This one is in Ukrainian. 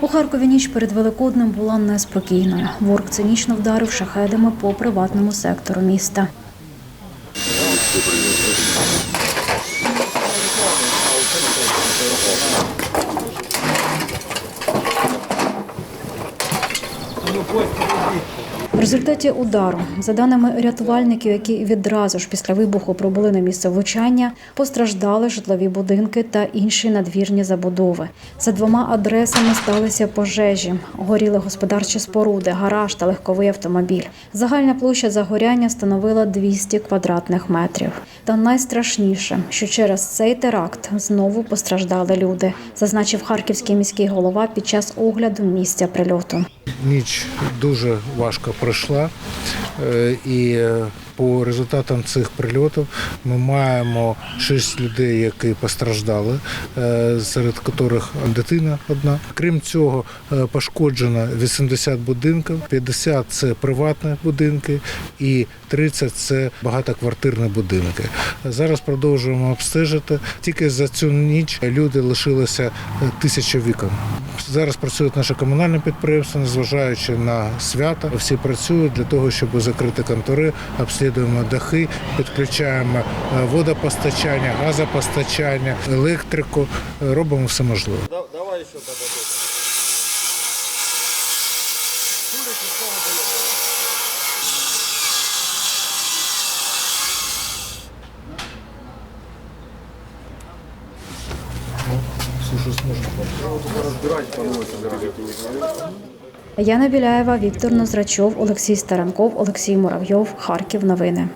У Харкові ніч перед Великоднем була неспокійною. Ворог цинічно вдарив шахедами по приватному сектору міста. В результаті удару, за даними рятувальників, які відразу ж після вибуху пробули на місце влучання, постраждали житлові будинки та інші надвірні забудови. За двома адресами сталися пожежі, горіли господарчі споруди, гараж та легковий автомобіль. Загальна площа загоряння становила 200 квадратних метрів. Та найстрашніше, що через цей теракт знову постраждали люди, зазначив харківський міський голова під час огляду місця прильоту. Ніч дуже важко пройшла, е, і е, по результатам цих прильотів ми маємо шість людей, які постраждали, е, серед яких дитина одна. Крім цього, пошкоджено 80 будинків, 50 – це приватні будинки і 30 – це багатоквартирні будинки. Зараз продовжуємо обстежити. Тільки за цю ніч люди лишилося е, тисяча вікон. Зараз працюють наші комунальні підприємства, незважаючи на свята. Всі працюють для того, щоб закрити контори, обслідуємо дахи, підключаємо е, водопостачання, газопостачання, електрику. Робимо все можливе. Яна Біляєва, Віктор Нозрачов, Олексій Старанков, Олексій Муравйов. Харків. Новини.